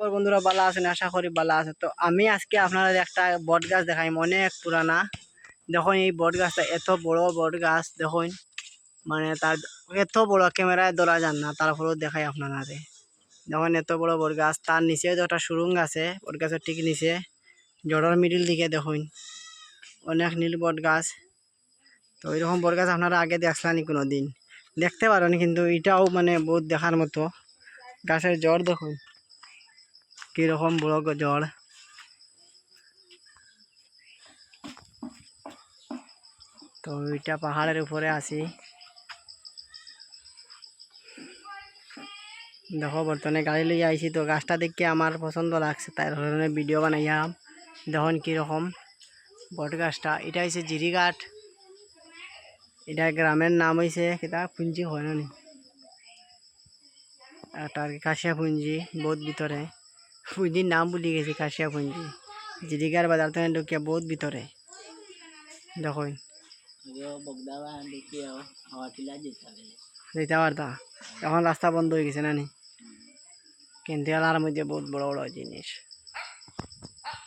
ওর বন্ধুরা ভালো আছেন আশা করি বালা আছে। তো আমি আজকে আপনাদের একটা বট গাছ দেখাই, অনেক পুরানা। দেখুন এই বট গাছটা, এত বড় বট গাছ, দেখুন। মানে তার এত বড়, ক্যামেরায় ধরা যান না, তারপরেও দেখাই আপনারা দেখুন এত বড় বট গাছ, তার নিচে তো একটা সুরঙ্গ আছে, বট গাছের ঠিক নিচে জড়ার মিডিল দিকে, দেখুন। অনেক নীল বট গাছ। তো এরকম বট গাছ আপনারা আগে দেখলানি কোনো দিন দেখতে পারেন, কিন্তু এটাও মানে বহুত দেখার মতো। গাছের জ্বর দেখুন। কীরকম বড় জ্বর? তো এটা পাহাড়ের উপরে আছি। দেখো, বর্তমানে গাড়ি লইয়া আইছি, তো গাছটা দেখে আমার পছন্দ লাগছে, তাই ধরনের ভিডিও বানাইয়াম। দেখুন কীরকম বট গাছটা। এটা হচ্ছে জিরিঘাট এটা গ্রামের নাম হয়েছে কিতা? পুঞ্জি হয় না এটা আর কি কাশিয়া পুঞ্জি বহুত ভিতরে। পুঞ্জির নাম ভুলে গেছি, কাশিয়া পুঞ্জি জিরিগার বাজার থেকে ঢুকিয়া বহুত ভিতরে। দেখুন যেতে পারতা এখন রাস্তা বন্ধ হয়ে গেছে না নি? কিন্তু এলার মধ্যে বহুত বড় বড় জিনিস।